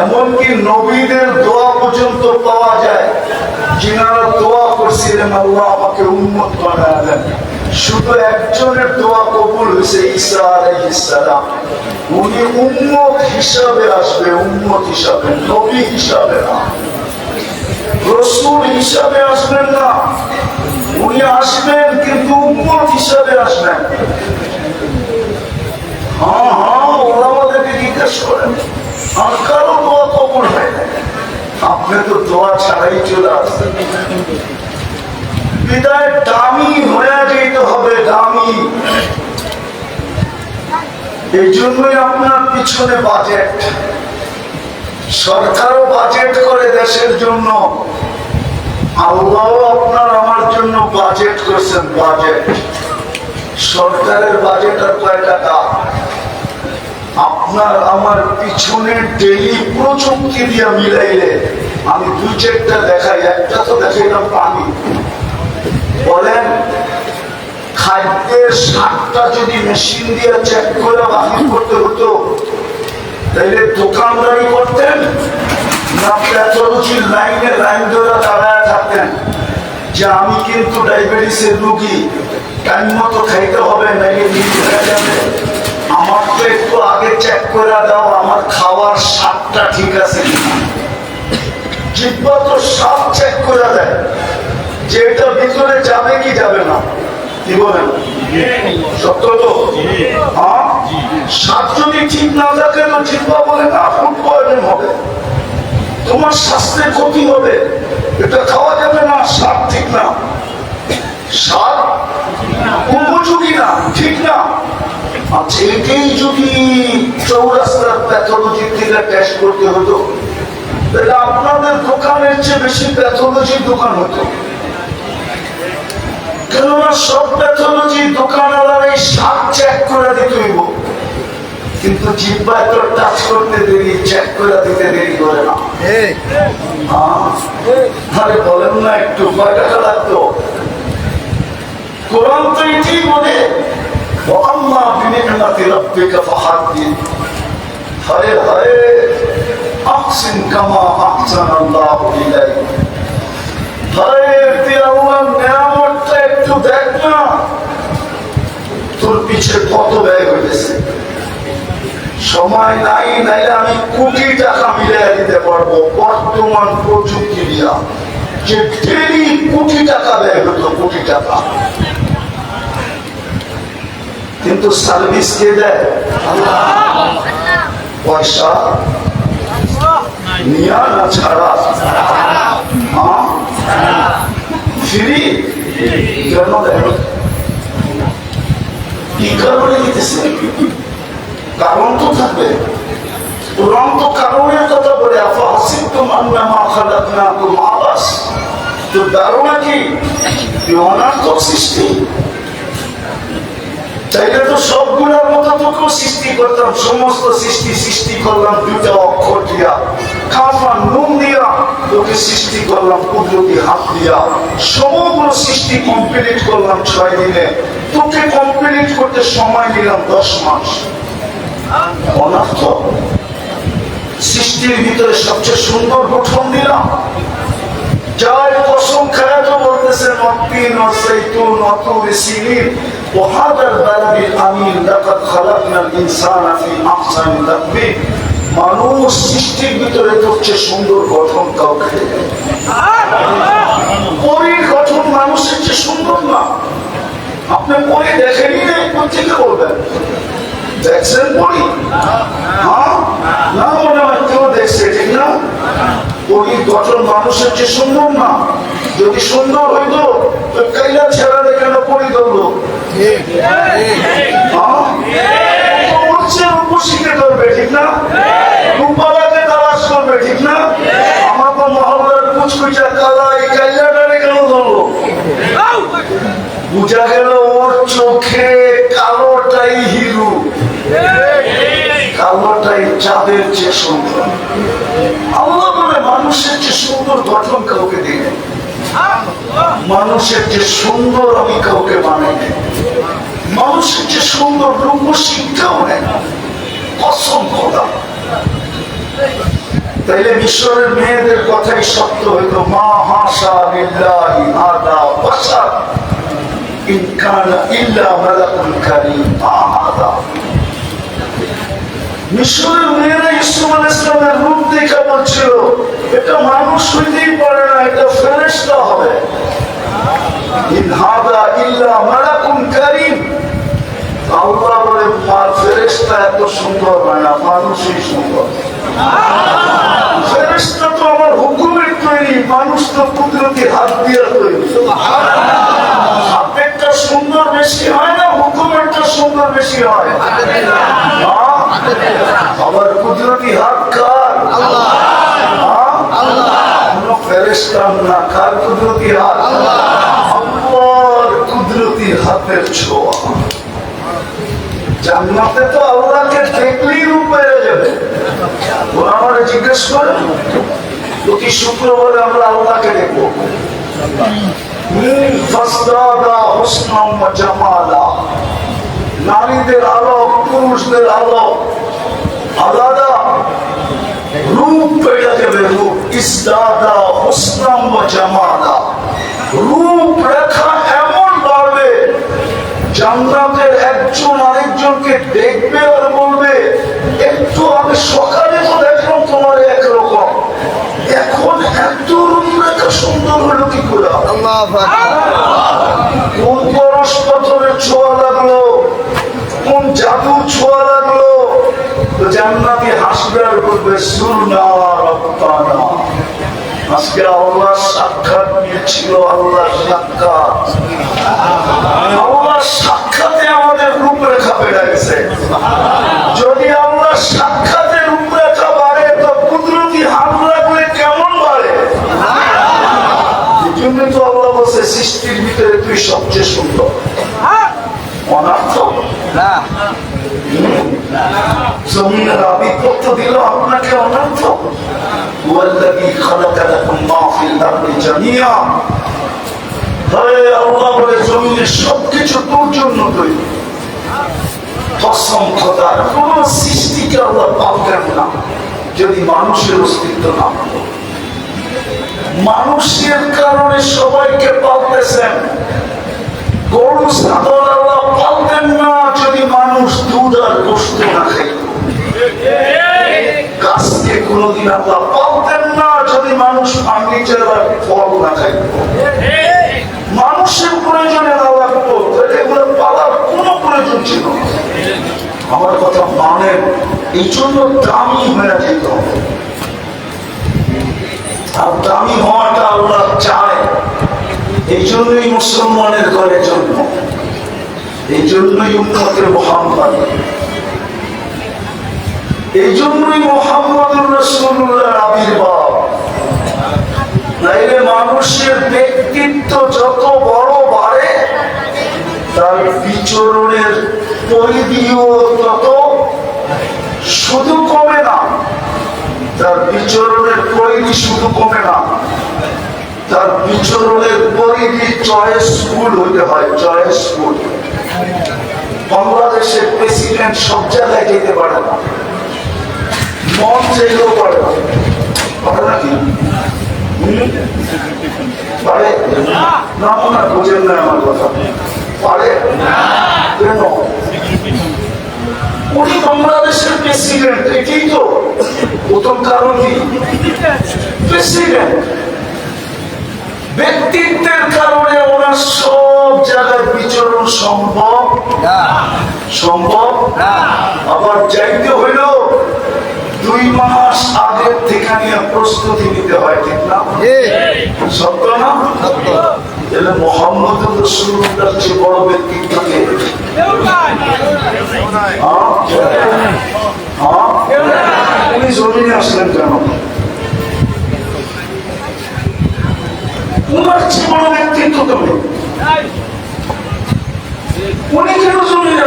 এমনকি নবীদের দোয়া পর্যন্ত পাওয়া যায়, যিনারা দোয়া করছিলেন, আল্লাহ আমাকে উন্মত বানায় দেন। শুধু একজনের দোয়া কবুল হয়েছে, ঈসা আলাইহিস সালাম। উনি উম্মত হিসাবে আসবে, উম্মত হিসাবে, নবী হিসাবে না। রসুল হিসাবে আসবেন না। উনি আসবেন, কিন্তু উম্মত হিসাবে আসবেন। হ্যাঁ হ্যাঁ ওরা আমাদেরকে জিজ্ঞেস করেন। আর কারও দোয়া কবুল হয় না। আপনি তো দোয়া ছাড়াই চলে আসছেন। বিদায় দামি হয়ে যেতে হবে, দামি। এই জন্যই আপনার পিছনে বাজেট সরকারও বাজেট করে দেশের জন্য। আল্লাহ আপনার আমার জন্য বাজেট করছেন বাজেট সরকারের বাজেট আর কয় টাকা? আপনার, আমার পিছনে ডেলি প্রযুক্তি দিয়ে মিলাইলে আমি দুই চারটা দেখাই, একটা তো দেখাইলাম পানি। বলেন, খাদ্যের যদি মেশিন দিয়ে চেক করে করতে হতো, তাইলে দোকানদারি করতেন? না লাইনে লাইন ধরে দাঁড়ায় থাকতেন? যে আমি কিন্তু ডায়াবেটিসের রুগী, টাইম মতো খাইতে হবে নিতে যাবে। আমার তো একটু আগে চেক করে দাও, আমার খাওয়ার স্বাদটা ঠিক আছে কিনা। তো সব চেক করে দেয়। যে এটা ভিতরে যাবে কি যাবে না, কি বলেন? সত্য তো? হ্যাঁ? স্বাদ যদি ঠিক না থাকে তো জিব্বা বলে, না ফুড পয়জন হবে। তোমার স্বাস্থ্যের ক্ষতি হবে। এটা খাওয়া যাবে না, স্বাদ ঠিক না। স্বাদ এটাই যদি চৌরাস্তার প্যাথোলজি থেকে টেস্ট করতে হতো? তাহলে আপনাদের দোকানের চেয়ে বেশি প্যাথোলজির দোকান হতো। কেননা সব প্যাথোলজি দোকানওয়ালার এই স্বাদ চেক করে দিতে হইব কিন্তু তো টাচ করতে দেরি চেক করে দিতে দেরি করে না। হ্যাঁ? আরে বলেন না একটু কয় টাকা লাগতো কোরআন তো বলে وأما بنعمة ربك فحدث হায় হায় أحسن كما أحسن الله إليك হায় তুই আল্লাহর নিয়ামতটা একটু দেখ না তোর পিছে কত ব্যয় হয়েছে সময় নাই নাইলে আমি কোটি টাকা মিলিয়ে দিতে পারবো বর্তমান প্রযুক্তি দিয়া যে ডেলি কোটি টাকা ব্যয় হতো কোটি টাকা কিন্তু সার্ভিস কে দেয়? পয়সা নিয়া না ছাড়া? ফ্রি? কেন দেয়? কি কারণে দিতেছে? কারণ তো থাকবে। কোরআন তো কারণের কথা বলে, আফা হাসিব তুম আন্নামা খালাকনাকুম আবাস। তো ধারণা কি? এই অনার্থক সৃষ্টি? চাইলে তো সবগুলোর মতো তোকেও সৃষ্টি করতাম, সমস্ত সৃষ্টি সৃষ্টি করলাম দুটা অক্ষর দিয়া। নুন দিয়া তোকে সৃষ্টি করলাম, কুদরতি হাত দিয়া। সমগ্র সৃষ্টি কমপ্লিট করলাম ছয় দিনে। তোকে কমপ্লিট করতে সময় নিলাম দশ মাস। সৃষ্টির ভিতরে সবচেয়ে সুন্দর গঠন দিলাম। যার কসম খায় তো বলতেছেন সিনিন وهذا البلد الأمين لقد خلقنا الإنسان في أحسن تقويم মানুষ সৃষ্টির ভিতরে করছে সুন্দর গঠন কাউকে পরীর গঠন মানুষের চেয়ে সুন্দর না আপনি পরে দেখেনি না কোথেকে বলবেন দেখছেন পরি হ্যাঁ না মনে হয় কেউ দেখছে ঠিক না পরীর গঠন মানুষের চেয়ে সুন্দর না যদি সুন্দর হইতো তো কাইলা ছেড়া কেন পরি ধরলো চোখে কালোটাই হিরু কালোটাই চাঁদের চেয়ে সুন্দর আল্লাহ মানে মানুষের চেয়ে সুন্দর গঠন কাউকে দিয়ে মানুষের যে সুন্দর আমি কাউকে বানাই নাই। মানুষের যে সুন্দর রূপসিংটাও নেই, কসম খোদা তাইলে মিশরের মেয়েদের কথাই সত্য হইতো মা হাসা লিল্লাহি আদা বাশার, ইন কানা ইল্লা মালাকুল কারীম, মা হাদা মিশরের মেয়েরা ইসুফ আলাইহিস রূপ দেখে বলছিল এটা মানুষ হইতেই পারে না এটা ফেরেশতা হবে। ইন ইল্লা মালাকুল কারীম। আল্লাহ বলে মা এত সুন্দর হয় না মানুষই সুন্দর। ফেরেশতা তো আমার হুকুমের তৈরি মানুষ তো কুদরতি হাত দিয়ে তৈরি। সুন্দর বেশি হয় না? হুকুমেরটা সুন্দর বেশি হয়? আবার কুদরতি হাত কার? তো আমার জিজ্ঞেস করে প্রতি শুক্রবারে আমরা আল্লাহকে দেখব? নারীদের আলো, পুরুষদের আলো। আলাদা রূপ বেড়ে যাবে রূপ। ইসদাদা হুসনাম জামালা। রূপ রেখা এমন বাড়বে, জান্নাতের একজন আরেকজনকে দেখবে আর বলবে, একটু আমি সকালে রূপরেখা হলো কি করে কোন পরশ পাথরের ছোঁয়া লাগল কোন জাদু ছোঁয়া লাগল জান্নাতি হাসবে আর বলবে সুরনা আজকে আল্লাহ সাক্ষাৎ নিয়েছিল আল্লাহ সাক্ষাৎ। আল্লাহ সাক্ষাতে আমাদের রূপরেখা বেড়ে গেছে। যদি আল্লাহ সাক্ষাতে রূপরেখা বাড়ে তো কুদরতি হাত লাগলে কেমন বাড়ে এই জন্য তো আল্লাহ বলছে সৃষ্টির ভিতরে তুই সবচেয়ে সুন্দর। জমিনের আধিপত্য দিল আপনাকে আল্লাহ বলে জমিনের সবকিছু তোর জন্য তৈরি। অসংখ্যতার কোন সৃষ্টিকে আল্লাহ পালতেন না। যদি মানুষের অস্তিত্ব না হতো। মানুষের কারণে সবাইকে পালতেছেন। গরু, ছাগল আল্লাহ পালতেন না, যদি মানুষ দুধ আর গোস্ত না গাছকে আল্লাহ পালতেন না, যদি মানুষ ফার্নিচার আর ফল না খাইত। মানুষের প্রয়োজনে আল্লাহ এগুলো পালার কোনো প্রয়োজন ছিল। আমার কথা মানেন এই জন্য দামি হয়ে যেত। আর দামি হওয়াটা চায়। এই জন্যই মুসলমানের ঘরে জন্ম। এই জন্যই এই জন্যই মোহাম্মদ আবির্ভাব নাইলে মানুষের ব্যক্তিত্ব যত বড় বাড়ে, তার বিচরণের পরিধিও তত শুধু কমে না। তার বিচরণের পরিধি শুধু কমে না, তার বিচরণের পরিধি চয়েসফুল হইতে হয় চয়েসফুল বাংলাদেশের প্রেসিডেন্ট সব জায়গায় যেতে পারে না, মন চাইলেও পারে না। পারে নাকি? পারে? না, বোঝেন না আমার কথা। পারে? কেন? উনি বাংলাদেশের প্রেসিডেন্ট এটাই তো প্রথম কারণ কি? প্রেসিডেন্ট ব্যক্তিত্বের কারণে ওনার সব জায়গায় বিচরণ সম্ভব? সম্ভব? আবার যাইতে হইল দুই মাস আগের থেকে নিয়ে প্রস্তুতি নিতে হয় ঠিক না? সত্য না? তাহলে মোহাম্মদ রসুল্লাহর চেয়ে বড় ব্যক্তিত্বকে উনি জমিনে আসলেন কেন? উনার চেয়ে বড় ব্যক্তিত্ব তো। উনি কেন জমিনে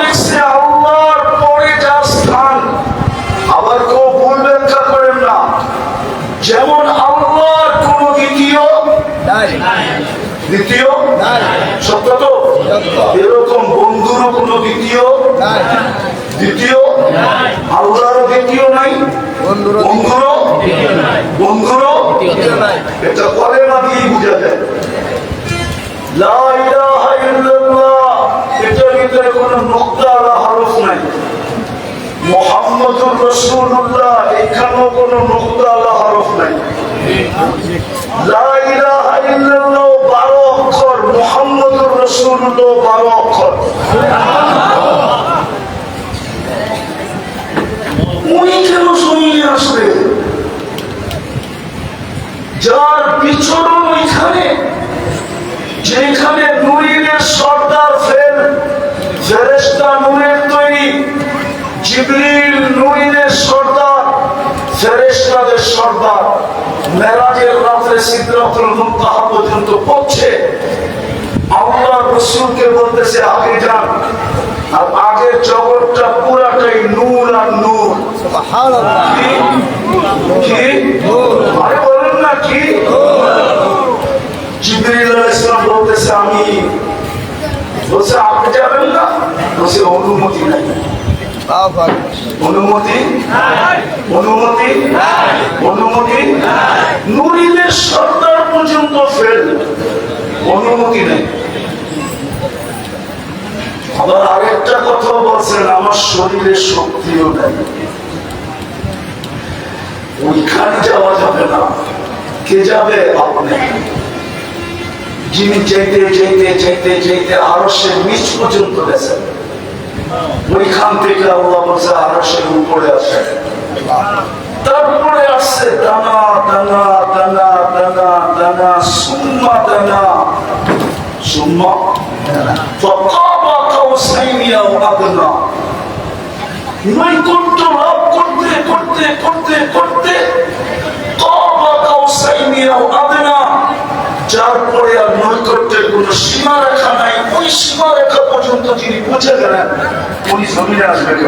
লিখছে আল্লাহর পরে যা স্থান। আবার কেউ ভুল ব্যাখ্যা করেন না যেমন আল্লাহর কোন দ্বিতীয়? দ্বিতীয়? সত্য তো? এরকম বন্ধুরও কোনো দ্বিতীয়? দ্বিতীয়? আল্লাহরও দ্বিতীয় নাই? বন্ধুরও বন্ধুরও? এটা কলেমা দিয়েই বোঝা যায়। লা ইলাহা ইল্লাল্লাহ। এটার ভিতরে কোনো নোক্তা আলা হরফ নাই। মোহাম্মদুর রসুল্লাহ এখানেও কোনো নোক্তা আলা হরফ নাই। বারো অক্ষর, মোহাম্মদুর রসুল্লাহ বারো অক্ষর। উনি কেন জমিনে আসবে? যার বিচরণ ওইখানে, যেখানে নুরিনের সর্দার ফের ফেরেস্তা নুরের তৈরি জিবরিল নুরিনের সর্দার ফেরেস্তাদের সর্দার মেরাজের রাত্রে সিদ্ধাতুল মুনতাহা পর্যন্ত পৌঁছে আল্লাহ রসুলকে বলতেছে আগে যান। আর আগের জগৎটা পুরাটাই নূর আর নূর। কি? আরে বলেন না কি? জিবরিল আলাইহিস সালাম বলতেছে আমি বলছে আপনি যাবেন না? বলছে অনুমতি নাই। অনুমতি? অনুমতি? অনুমতি? নুরিনের সর্দার পর্যন্ত ফেল অনুমতি নেই। আবার আরেকটা কথা বলছেন, আমার শরীরে শক্তিও নেই। ওইখানে যাওয়া যাবে না। কে যাবে? আপনি। যিনি যেতে যেতে যেতে যেতে আরও সে নিচ পর্যন্ত গেছেন। ওইখান থেকে আল্লাহ বলছে আরও সে উপরে আসে। তারপরে আসছে, দানা দানা দানা দানা দানা, সুম্মা দানা। সুম্মা? কাউসাইনি আও আদনা। নৈকট্য লাভ করতে করতে করতে করতে যার পরে আর নৈকট্যের কোন সীমা রেখা নাই। ওই সীমা রেখা পর্যন্ত যিনি পৌঁছে গেলেন উনি জমিনে আসবেন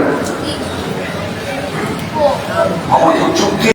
আমাদের চুক্তি